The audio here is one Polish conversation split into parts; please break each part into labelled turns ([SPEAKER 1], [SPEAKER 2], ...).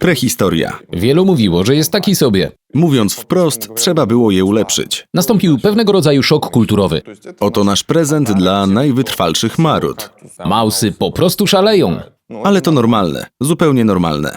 [SPEAKER 1] Prehistoria.
[SPEAKER 2] Wielu mówiło, że jest taki sobie.
[SPEAKER 1] Mówiąc wprost, trzeba było je ulepszyć.
[SPEAKER 2] Nastąpił pewnego rodzaju szok kulturowy.
[SPEAKER 1] Oto nasz prezent dla najwytrwalszych marud.
[SPEAKER 2] Mausy po prostu szaleją.
[SPEAKER 1] Ale to normalne, zupełnie normalne.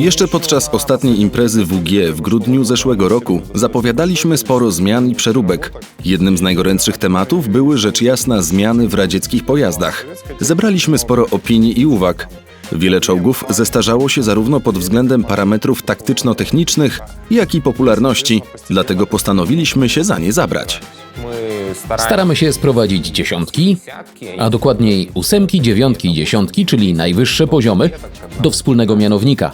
[SPEAKER 1] Jeszcze podczas ostatniej imprezy WG w grudniu zeszłego roku zapowiadaliśmy sporo zmian i przeróbek. Jednym z najgorętszych tematów były rzecz jasna zmiany w radzieckich pojazdach. Zebraliśmy sporo opinii i uwag. Wiele czołgów zestarzało się zarówno pod względem parametrów taktyczno-technicznych, jak i popularności, dlatego postanowiliśmy się za nie zabrać.
[SPEAKER 2] Staramy się sprowadzić dziesiątki, a dokładniej ósemki, dziewiątki dziesiątki, czyli najwyższe poziomy, do wspólnego mianownika.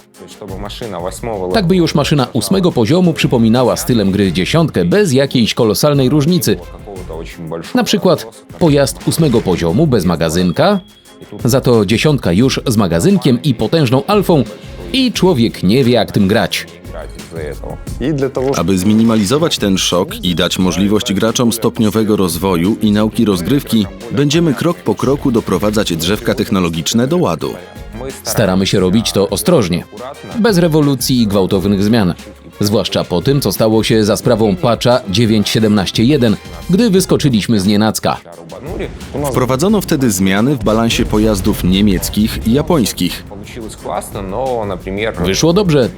[SPEAKER 2] Tak by już maszyna ósmego poziomu przypominała stylem gry dziesiątkę bez jakiejś kolosalnej różnicy. Na przykład pojazd ósmego poziomu bez magazynka, za to dziesiątka już z magazynkiem i potężną alfą i człowiek nie wie jak tym grać.
[SPEAKER 1] Aby zminimalizować ten szok i dać możliwość graczom stopniowego rozwoju i nauki rozgrywki, będziemy krok po kroku doprowadzać drzewka technologiczne do ładu.
[SPEAKER 2] Staramy się robić to ostrożnie, bez rewolucji i gwałtownych zmian. Zwłaszcza po tym, co stało się za sprawą patcha 9.17.1, gdy wyskoczyliśmy z nienacka.
[SPEAKER 1] Wprowadzono wtedy zmiany w balansie pojazdów niemieckich i japońskich.
[SPEAKER 2] Wyszło dobrze.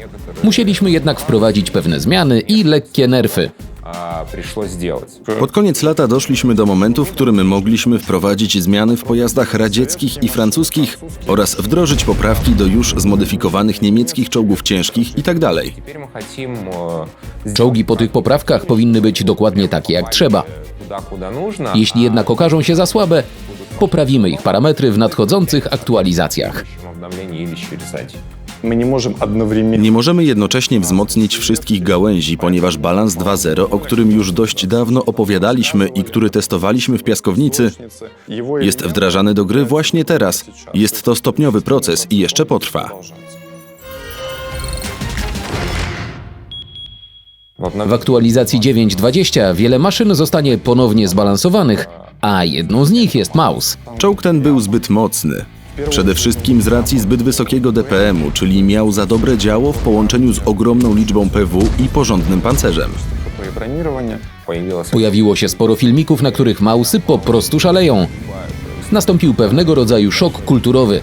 [SPEAKER 2] Musieliśmy jednak wprowadzić pewne zmiany i lekkie nerfy.
[SPEAKER 3] а, пришлось сделать.
[SPEAKER 1] Pod koniec lata doszliśmy do momentu, w którym mogliśmy wprowadzić zmiany w pojazdach radzieckich i francuskich oraz wdrożyć poprawki do już zmodyfikowanych niemieckich czołgów ciężkich tak itd.
[SPEAKER 3] Теперь мы хотим э,
[SPEAKER 2] Czołgi po tych poprawkach powinny być dokładnie takie jak trzeba.
[SPEAKER 3] туда, куда нужно.
[SPEAKER 2] Jeśli jednak okażą się za słabe, poprawimy ich parametry w nadchodzących aktualizacjach.
[SPEAKER 3] в обновлении или через эти.
[SPEAKER 4] мы не можем одновременно
[SPEAKER 1] Nie możemy jednocześnie wzmocnić wszystkich gałęzi, ponieważ balans 2.0, o którym już dość dawno opowiadaliśmy i który testowaliśmy w piaskownicy,
[SPEAKER 4] его
[SPEAKER 1] jest wdrażany do gry właśnie teraz. Jest to stopniowy proces i jeszcze potrwa.
[SPEAKER 3] В обнов-
[SPEAKER 2] W aktualizacji 9.20 wiele maszyn zostanie ponownie zbalansowanych, a jedną z nich jest Maus.
[SPEAKER 1] Czołg ten był zbyt mocny. Przede wszystkim z racji zbyt wysokiego DPM-u, czyli miał za dobre działo w połączeniu z ogromną liczbą PW i porządnym pancerzem.
[SPEAKER 2] Pojawiło się sporo filmików, na których małsy po prostu szaleją. Nastąpił pewnego rodzaju szok kulturowy.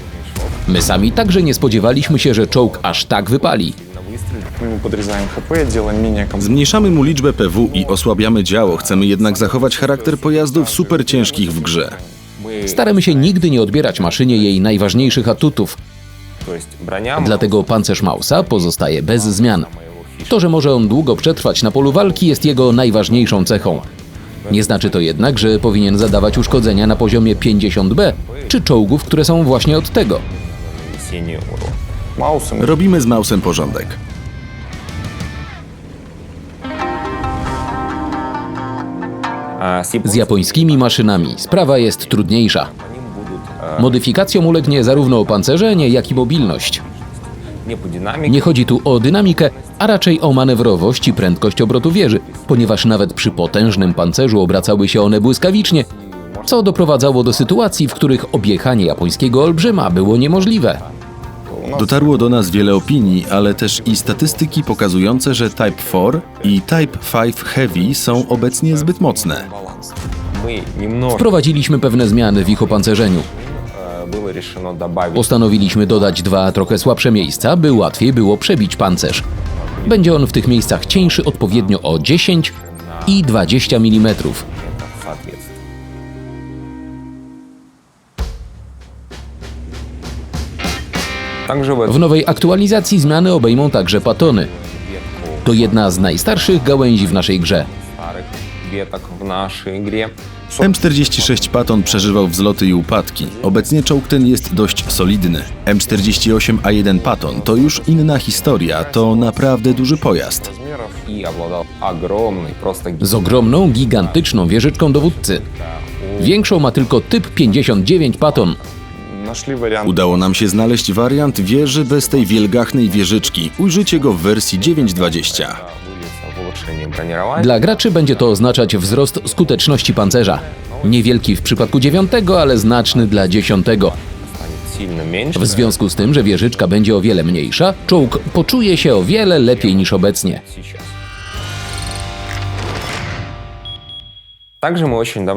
[SPEAKER 2] My sami także nie spodziewaliśmy się, że czołg aż tak wypali.
[SPEAKER 1] Zmniejszamy mu liczbę PW i osłabiamy działo, chcemy jednak zachować charakter pojazdów super ciężkich w grze.
[SPEAKER 2] Staramy się nigdy nie odbierać maszynie jej najważniejszych atutów. Dlatego pancerz Mausa pozostaje bez zmian. To, że może on długo przetrwać na polu walki, jest jego najważniejszą cechą. Nie znaczy to jednak, że powinien zadawać uszkodzenia na poziomie 50B czy czołgów, które są właśnie od tego.
[SPEAKER 1] Robimy z Mausem porządek.
[SPEAKER 2] Z japońskimi maszynami sprawa jest trudniejsza. Modyfikacjom ulegnie zarówno opancerzenie, jak i mobilność. Nie chodzi tu o dynamikę, a raczej o manewrowość i prędkość obrotu wieży, ponieważ nawet przy potężnym pancerzu obracały się one błyskawicznie, co doprowadzało do sytuacji, w których objechanie japońskiego olbrzyma było niemożliwe.
[SPEAKER 1] Dotarło do nas wiele opinii, ale też i statystyki pokazujące, że Type 4 i Type 5 Heavy są obecnie zbyt mocne.
[SPEAKER 2] Wprowadziliśmy pewne zmiany w ich opancerzeniu. Postanowiliśmy dodać dwa trochę słabsze miejsca, by łatwiej było przebić pancerz. Będzie on w tych miejscach cieńszy odpowiednio o 10 i 20 mm. W nowej aktualizacji zmiany obejmą także patony. To jedna z najstarszych gałęzi w naszej grze.
[SPEAKER 1] M46 Patton przeżywał wzloty i upadki. Obecnie czołg ten jest dość solidny. M48A1 Patton to już inna historia, to naprawdę duży pojazd.
[SPEAKER 2] Z ogromną, gigantyczną wieżyczką dowódcy. Większą ma tylko typ 59 Patton.
[SPEAKER 1] Udało nam się znaleźć wariant wieży bez tej wielgachnej wieżyczki. Ujrzycie go w wersji 9.20.
[SPEAKER 2] Dla graczy będzie to oznaczać wzrost skuteczności pancerza. Niewielki w przypadku 9, ale znaczny dla
[SPEAKER 3] 10.
[SPEAKER 2] W związku z tym, że wieżyczka będzie o wiele mniejsza, czołg poczuje się o wiele lepiej niż obecnie.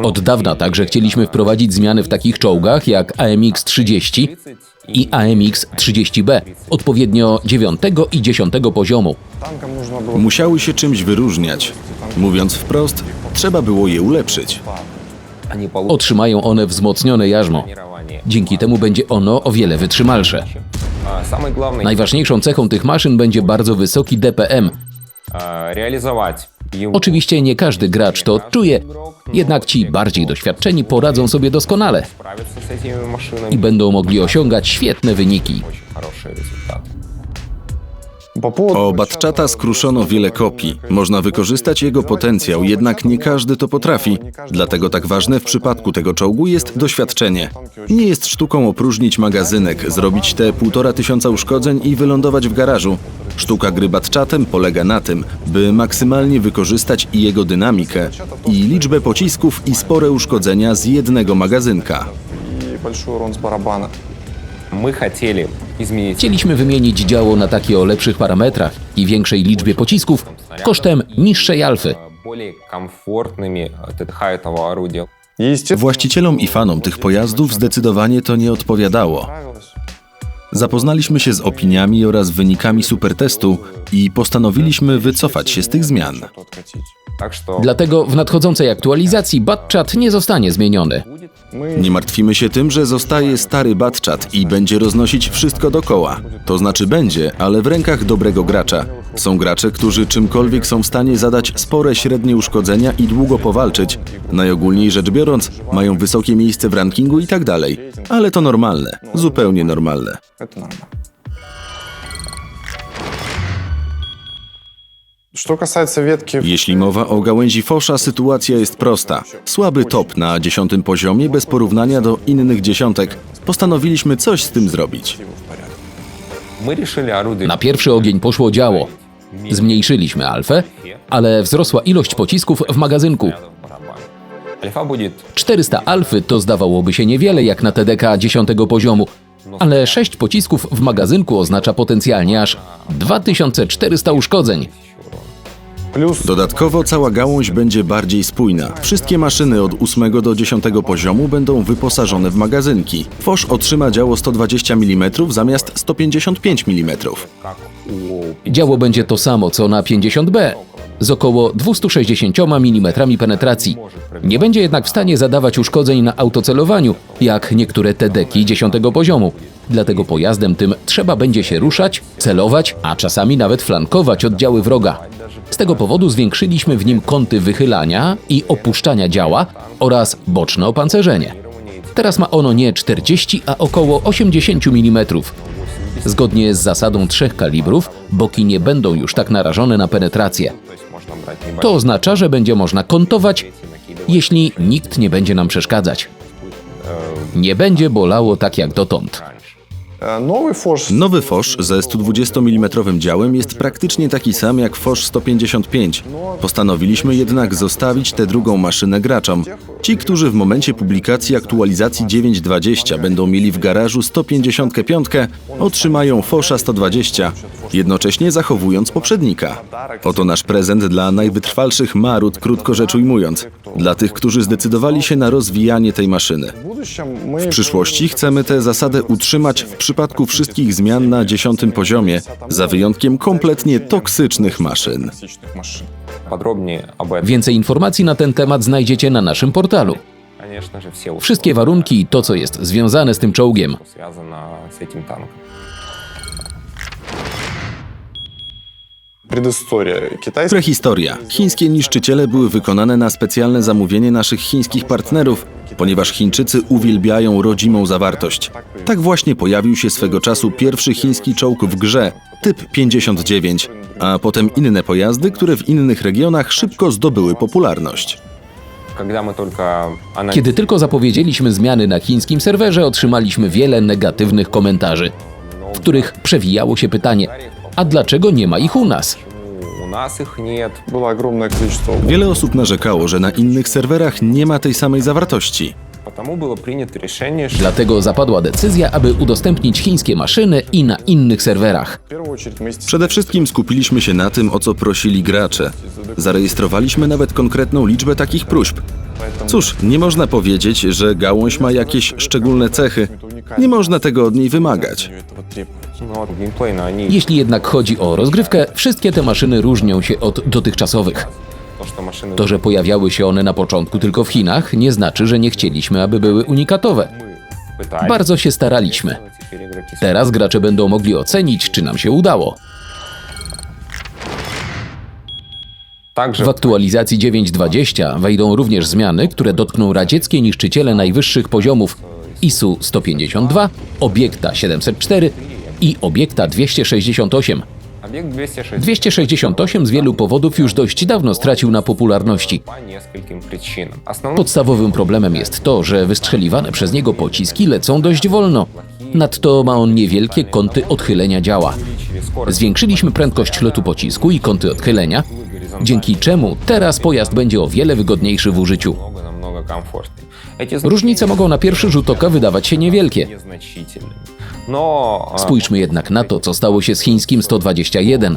[SPEAKER 2] Od dawna także chcieliśmy wprowadzić zmiany w takich czołgach jak AMX-30 i AMX-30B, odpowiednio 9 i 10 poziomu.
[SPEAKER 1] Musiały się czymś wyróżniać. Mówiąc wprost, trzeba było je ulepszyć.
[SPEAKER 2] Otrzymają one wzmocnione jarzmo. Dzięki temu będzie ono o wiele wytrzymalsze. Najważniejszą cechą tych maszyn będzie bardzo wysoki DPM.
[SPEAKER 3] Realizować
[SPEAKER 2] Oczywiście nie każdy gracz to odczuje, jednak ci bardziej doświadczeni poradzą sobie doskonale i będą mogli osiągać świetne wyniki.
[SPEAKER 1] O Batchata skruszono wiele kopii. Można wykorzystać jego potencjał, jednak nie każdy to potrafi. Dlatego tak ważne w przypadku tego czołgu jest doświadczenie. Nie jest sztuką opróżnić magazynek, zrobić te półtora tysiąca uszkodzeń i wylądować w garażu. Sztuka gry Batchatem polega na tym, by maksymalnie wykorzystać i jego dynamikę, i liczbę pocisków i spore uszkodzenia z jednego magazynka.
[SPEAKER 4] и большой урон с барабана.
[SPEAKER 3] Мы хотели изменить
[SPEAKER 2] Chcieliśmy wymienić działo na takie o lepszych parametrach i większej liczbie pocisków kosztem niższej alfy.
[SPEAKER 3] э, более комфортными э, ТТХ этого орудия.
[SPEAKER 4] И, естественно,
[SPEAKER 1] Właścicielom i fanom tych pojazdów zdecydowanie to nie odpowiadało.
[SPEAKER 4] нравилось.
[SPEAKER 1] Zapoznaliśmy się z opiniami oraz wynikami supertestu i postanowiliśmy wycofać się z tych zmian.
[SPEAKER 4] Что откатить.
[SPEAKER 3] Так что
[SPEAKER 2] Dlatego w nadchodzącej aktualizacji Batchat nie zostanie zmieniony.
[SPEAKER 1] Nie martwimy się tym, że zostaje stary Batchat i będzie roznosić wszystko dokoła. To znaczy będzie, ale w rękach dobrego gracza. Są gracze, którzy czymkolwiek są w stanie zadać spore średnie uszkodzenia i długo powalczyć. Najogólniej rzecz biorąc, mają wysokie miejsce w rankingu i tak dalej. Ale to normalne, zupełnie normalne. Jeśli mowa o gałęzi fosza, sytuacja jest prosta. Słaby top na dziesiątym poziomie bez porównania do innych dziesiątek. Postanowiliśmy coś z tym zrobić.
[SPEAKER 2] Na pierwszy ogień poszło działo. Zmniejszyliśmy alfę, ale wzrosła ilość pocisków w magazynku. 400 alfy to zdawałoby się niewiele jak na TDK 10 poziomu, ale 6 pocisków w magazynku oznacza potencjalnie aż 2400 uszkodzeń.
[SPEAKER 1] Dodatkowo cała gałąź będzie bardziej spójna. Wszystkie maszyny od 8 do 10 poziomu będą wyposażone w magazynki. Fosz otrzyma działo 120 mm zamiast 155 mm.
[SPEAKER 2] Działo będzie to samo co na 50B, z około 260 mm penetracji. Nie będzie jednak w stanie zadawać uszkodzeń na autocelowaniu, jak niektóre TDKi 10 poziomu. Dlatego pojazdem tym trzeba będzie się ruszać, celować, a czasami nawet flankować oddziały wroga tego powodu zwiększyliśmy w nim kąty wychylania i opuszczania działa oraz boczne opancerzenie. Teraz ma ono nie 40, a około 80 mm. Zgodnie z zasadą trzech kalibrów, boki nie będą już tak narażone na penetrację. To oznacza, że będzie można kontować, jeśli nikt nie będzie nam przeszkadzać. Nie będzie bolało tak jak dotąd.
[SPEAKER 1] Nowy Fosz ze 120 mm działem jest praktycznie taki sam jak Fosz 155. Postanowiliśmy jednak zostawić tę drugą maszynę graczom. Ci, którzy w momencie publikacji aktualizacji 9.20 będą mieli w garażu 155, otrzymają Fosza 120, jednocześnie zachowując poprzednika. Oto nasz prezent dla najwytrwalszych marut, krótko rzecz ujmując, dla tych, którzy zdecydowali się na rozwijanie tej maszyny. W przyszłości chcemy tę zasadę utrzymać w przypadku wszystkich zmian na dziesiątym poziomie, za wyjątkiem kompletnie toksycznych maszyn.
[SPEAKER 2] Więcej informacji na ten temat znajdziecie na naszym portalu. Wszystkie warunki i to, co jest związane z tym czołgiem.
[SPEAKER 1] Prehistoria. Chińskie niszczyciele były wykonane na specjalne zamówienie naszych chińskich partnerów, ponieważ Chińczycy uwielbiają rodzimą zawartość. Tak właśnie pojawił się swego czasu pierwszy chiński czołg w grze, typ 59, a potem inne pojazdy, które w innych regionach szybko zdobyły popularność.
[SPEAKER 2] Kiedy tylko zapowiedzieliśmy zmiany na chińskim serwerze, otrzymaliśmy wiele negatywnych komentarzy, w których przewijało się pytanie: a dlaczego nie ma ich u nas?
[SPEAKER 3] почему у у нас их нет.
[SPEAKER 4] Было огромное количество
[SPEAKER 1] Wiele osób narzekało, że na innych serwerach nie ma tej samej zawartości.
[SPEAKER 3] Потому было принято решение, что
[SPEAKER 2] Dlatego zapadła decyzja, aby udostępnić chińskie maszyny i na innych serwerach.
[SPEAKER 4] в первую очередь вместе с
[SPEAKER 1] Przede wszystkim skupiliśmy się na tym, o co prosili gracze. Zarejestrowaliśmy nawet konkretną liczbę takich próśb. Cóż, nie można powiedzieć, że gałąź ma jakieś szczególne cechy. Nie można tego od niej wymagać.
[SPEAKER 4] этого требовать.
[SPEAKER 2] Jeśli jednak chodzi o rozgrywkę, wszystkie te maszyny różnią się od dotychczasowych. To, że pojawiały się one na początku tylko w Chinach, nie znaczy, że nie chcieliśmy, aby były unikatowe. Bardzo się staraliśmy. Teraz gracze będą mogli ocenić, czy nam się udało. W aktualizacji 9.20 wejdą również zmiany, które dotkną radzieckie niszczyciele najwyższych poziomów ISU 152, obiekta 704 i obiekta 268. 268 z wielu powodów już dość dawno stracił na popularności. Podstawowym problemem jest to, że wystrzeliwane przez niego pociski lecą dość wolno. Nadto ma on niewielkie kąty odchylenia działa. Zwiększyliśmy prędkość lotu pocisku i kąty odchylenia, dzięki czemu teraz pojazd będzie o wiele wygodniejszy w użyciu. Różnice mogą na pierwszy rzut oka wydawać się niewielkie. Spójrzmy jednak na to, co stało się z chińskim 121,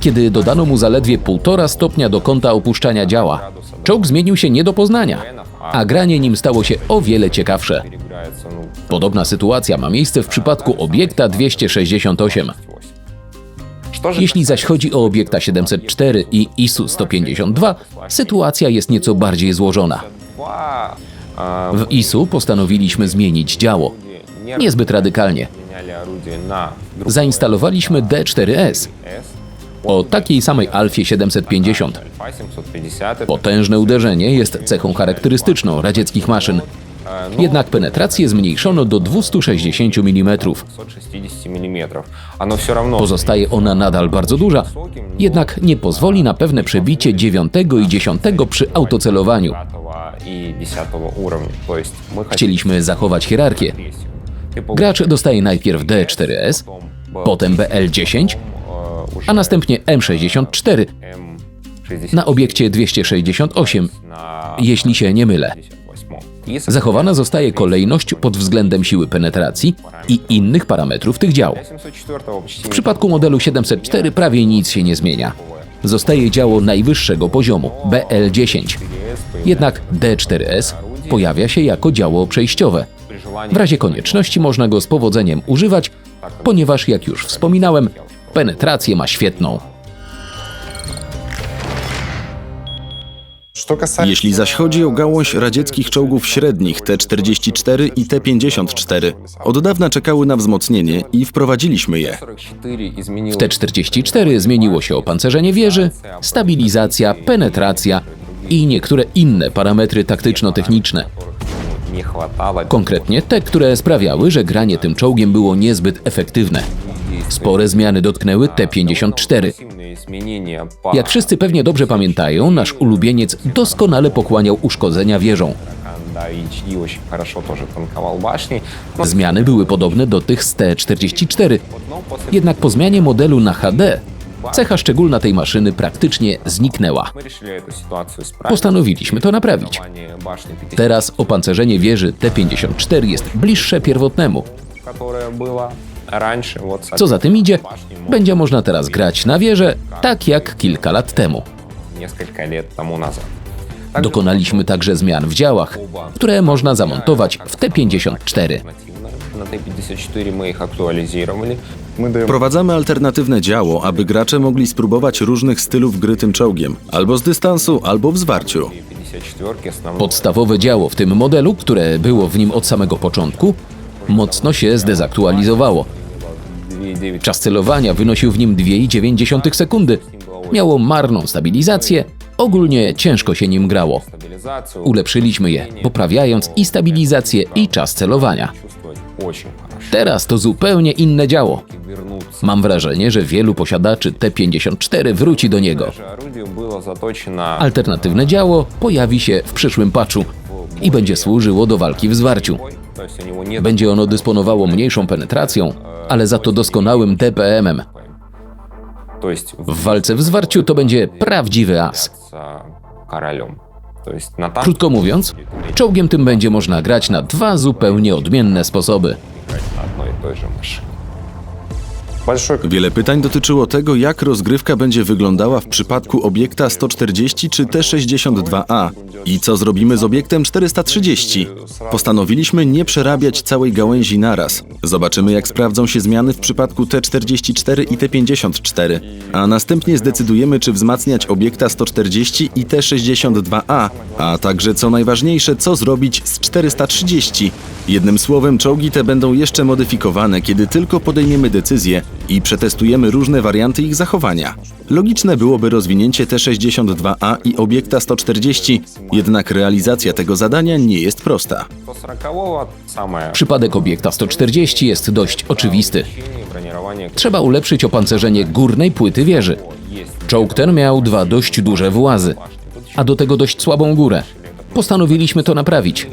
[SPEAKER 2] kiedy dodano mu zaledwie 1,5 stopnia do kąta opuszczania działa. Czołg zmienił się nie do poznania, a granie nim stało się o wiele ciekawsze. Podobna sytuacja ma miejsce w przypadku obiekta 268. Jeśli zaś chodzi o obiekta 704 i ISU-152, sytuacja jest nieco bardziej złożona. W ISU postanowiliśmy zmienić działo niezbyt radykalnie. Zainstalowaliśmy D4S, o takiej samej Alfie 750. Potężne uderzenie jest cechą charakterystyczną radzieckich maszyn. Jednak penetrację zmniejszono do 260 mm. Pozostaje ona nadal bardzo duża, jednak nie pozwoli na pewne przebicie 9 i 10 przy autocelowaniu. Chcieliśmy zachować hierarchię. Gracz dostaje najpierw D4S, potem BL10, a następnie M64 na obiekcie 268, jeśli się nie mylę. Zachowana zostaje kolejność pod względem siły penetracji i innych parametrów tych dział. W przypadku modelu 704 prawie nic się nie zmienia. Zostaje działo najwyższego poziomu BL10. Jednak D4S pojawia się jako działo przejściowe. W razie konieczności można go z powodzeniem używać, ponieważ jak już wspominałem, penetrację ma świetną.
[SPEAKER 1] Jeśli zaś chodzi o gałąź radzieckich czołgów średnich T-44 i T-54, od dawna czekały na wzmocnienie i wprowadziliśmy je.
[SPEAKER 2] W T-44 zmieniło się opancerzenie wieży, stabilizacja, penetracja i niektóre inne parametry taktyczno-techniczne. Konkretnie te, które sprawiały, że granie tym czołgiem było niezbyt efektywne. Spore zmiany dotknęły T-54. Jak wszyscy pewnie dobrze pamiętają, nasz ulubieniec doskonale pokłaniał uszkodzenia wieżą. Zmiany były podobne do tych z T-44. Jednak po zmianie modelu na HD Cecha szczególna tej maszyny praktycznie zniknęła. Postanowiliśmy to naprawić. Teraz opancerzenie wieży T-54 jest bliższe pierwotnemu. Co za tym idzie, będzie można teraz grać na wieżę tak jak kilka lat temu. Dokonaliśmy także zmian w działach, które można zamontować w T-54
[SPEAKER 3] Альтернативно На Т-54 мы их актуализировали.
[SPEAKER 4] Мы даем
[SPEAKER 1] Wprowadzamy alternatywne działo, aby gracze mogli spróbować różnych stylów gry tym czołgiem, albo z dystansu, albo w zwarciu.
[SPEAKER 3] Т-54 основной
[SPEAKER 2] Podstawowe działo w tym modelu, które było w nim od samego początku, mocno się zdezaktualizowało.
[SPEAKER 3] 2,9
[SPEAKER 2] Czas celowania wynosił w nim 2,9 sekundy. Miało marną stabilizację, ogólnie ciężko się nim grało.
[SPEAKER 3] стабилизацию.
[SPEAKER 2] Ulepszyliśmy je, poprawiając i stabilizację, i czas celowania. Teraz to zupełnie inne działo. Mam wrażenie, że wielu posiadaczy T-54 wróci do niego. Alternatywne działo pojawi się w przyszłym patchu i będzie służyło do walki w zwarciu. Będzie ono dysponowało mniejszą penetracją, ale za to doskonałym DPM-em. W walce w zwarciu to będzie prawdziwy as. Krótko mówiąc, czołgiem tym będzie można grać na dwa zupełnie odmienne sposoby.
[SPEAKER 1] Wiele pytań dotyczyło tego, jak rozgrywka będzie wyglądała w przypadku obiekta 140 czy T62A i co zrobimy z obiektem 430. Postanowiliśmy nie przerabiać całej gałęzi naraz. Zobaczymy, jak sprawdzą się zmiany w przypadku T44 i T54, a następnie zdecydujemy, czy wzmacniać obiekta 140 i T62A, a także co najważniejsze, co zrobić z 430. Jednym słowem, czołgi te będą jeszcze modyfikowane, kiedy tylko podejmiemy decyzję i przetestujemy różne warianty ich zachowania. Logiczne byłoby rozwinięcie T62A i obiekta 140, jednak realizacja tego zadania nie jest prosta.
[SPEAKER 2] Przypadek obiekta 140 jest dość oczywisty. Trzeba ulepszyć opancerzenie górnej płyty wieży. Czołg ten miał dwa dość duże włazy, a do tego dość słabą górę. Postanowiliśmy to naprawić.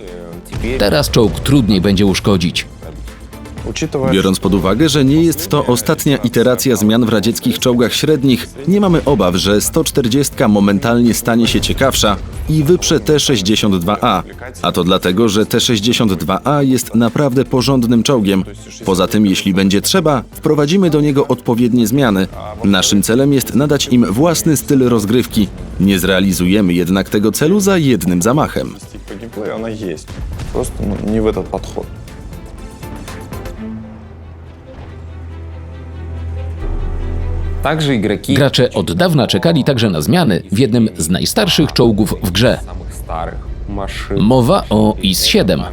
[SPEAKER 2] Teraz czołg trudniej będzie uszkodzić.
[SPEAKER 4] Учитывая,
[SPEAKER 1] Biorąc pod uwagę, że nie jest to ostatnia iteracja zmian w radzieckich czołgach średnich, nie mamy obaw, że 140 momentalnie stanie się ciekawsza i wyprze T-62A. A to dlatego, że T-62A jest naprawdę porządnym czołgiem. Poza tym, jeśli będzie trzeba, wprowadzimy do niego odpowiednie zmiany. Naszym celem jest nadać im własny styl rozgrywki. Nie zrealizujemy jednak tego celu za jednym zamachem.
[SPEAKER 4] по геймплею она есть. Просто ну, не в этот
[SPEAKER 3] Także Y.
[SPEAKER 2] Gracze od dawna czekali także na zmiany w jednym z najstarszych czołgów w grze. Mowa o IS-7.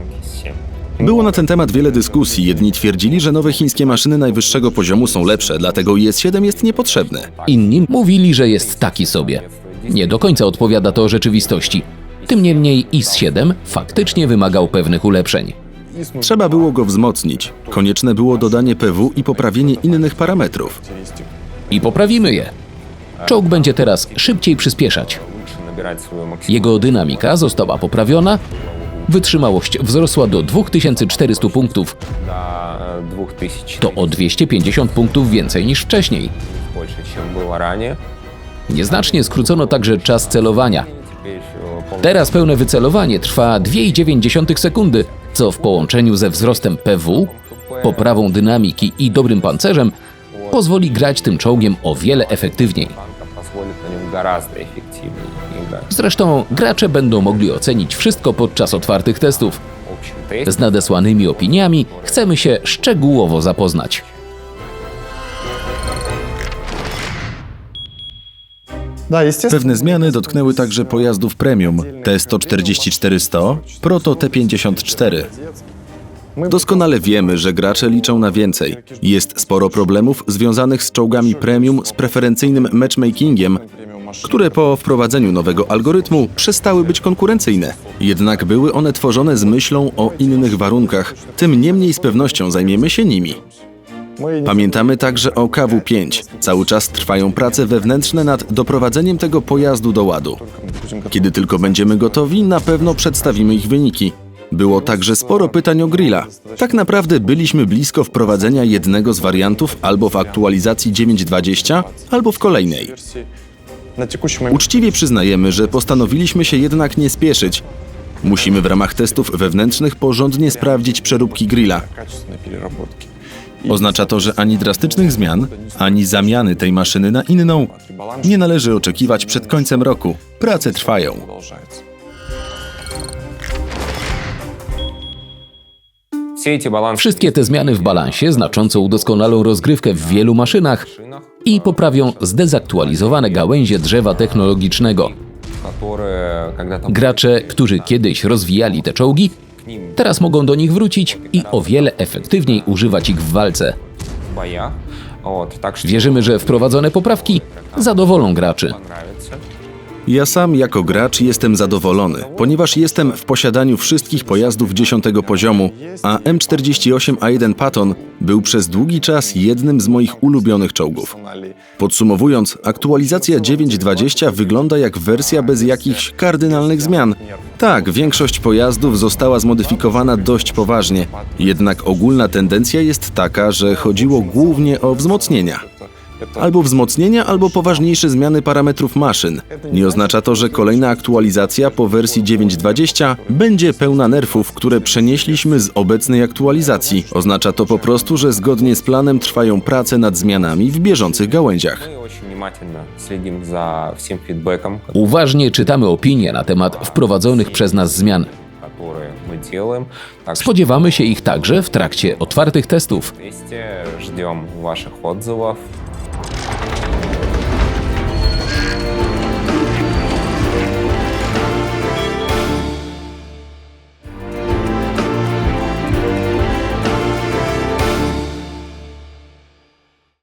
[SPEAKER 1] Było na ten temat wiele dyskusji. Jedni twierdzili, że nowe chińskie maszyny najwyższego poziomu są lepsze, dlatego IS-7 jest niepotrzebny.
[SPEAKER 2] Inni mówili, że jest taki sobie. Nie do końca odpowiada to rzeczywistości. Tym niemniej IS-7 faktycznie wymagał pewnych ulepszeń.
[SPEAKER 1] Trzeba było go wzmocnić. Konieczne było dodanie PW i poprawienie innych parametrów
[SPEAKER 2] i poprawimy je. Czołg będzie teraz szybciej przyspieszać. Jego dynamika została poprawiona, wytrzymałość wzrosła do 2400 punktów. To o 250 punktów więcej niż wcześniej. Nieznacznie skrócono także czas celowania. Teraz pełne wycelowanie trwa 2,9 sekundy, co w połączeniu ze wzrostem PW, poprawą dynamiki i dobrym pancerzem pozwoli grać tym czołgiem o wiele efektywniej. Zresztą gracze będą mogli ocenić wszystko podczas otwartych testów. Z nadesłanymi opiniami chcemy się szczegółowo zapoznać.
[SPEAKER 4] No,
[SPEAKER 1] Pewne zmiany dotknęły także pojazdów premium T144-100, Proto T54. Doskonale wiemy, że gracze liczą na więcej. Jest sporo problemów związanych z czołgami premium z preferencyjnym matchmakingiem, które po wprowadzeniu nowego algorytmu przestały być konkurencyjne. Jednak były one tworzone z myślą o innych warunkach, tym niemniej z pewnością zajmiemy się nimi. Pamiętamy także o KW-5. Cały czas trwają prace wewnętrzne nad doprowadzeniem tego pojazdu do ładu. Kiedy tylko będziemy gotowi, na pewno przedstawimy ich wyniki. Było także sporo pytań o grilla. Tak naprawdę byliśmy blisko wprowadzenia jednego z wariantów albo w aktualizacji 9.20, albo w kolejnej. Uczciwie przyznajemy, że postanowiliśmy się jednak nie spieszyć. Musimy w ramach testów wewnętrznych porządnie sprawdzić przeróbki grilla. Oznacza to, że ani drastycznych zmian, ani zamiany tej maszyny na inną nie należy oczekiwać przed końcem roku. Prace trwają.
[SPEAKER 2] Wszystkie te zmiany w balansie znacząco udoskonalą rozgrywkę w wielu maszynach i poprawią zdezaktualizowane gałęzie drzewa technologicznego. Gracze, którzy kiedyś rozwijali te czołgi, teraz mogą do nich wrócić i o wiele efektywniej używać ich w walce. Wierzymy, że wprowadzone poprawki zadowolą graczy.
[SPEAKER 1] Ja sam jako gracz jestem zadowolony, ponieważ jestem w posiadaniu wszystkich pojazdów 10 poziomu, a M48 A1 Patton był przez długi czas jednym z moich ulubionych czołgów. Podsumowując, aktualizacja 9.20 wygląda jak wersja bez jakichś kardynalnych zmian. Tak, większość pojazdów została zmodyfikowana dość poważnie, jednak ogólna tendencja jest taka, że chodziło głównie o wzmocnienia albo wzmocnienia, albo poważniejsze zmiany parametrów maszyn. Nie oznacza to, że kolejna aktualizacja po wersji 9.20 będzie pełna nerfów, które przenieśliśmy z obecnej aktualizacji. Oznacza to po prostu, że zgodnie z planem trwają prace nad zmianami w bieżących gałęziach.
[SPEAKER 2] Uważnie czytamy opinie na temat wprowadzonych przez nas zmian. Spodziewamy się ich także w trakcie otwartych testów.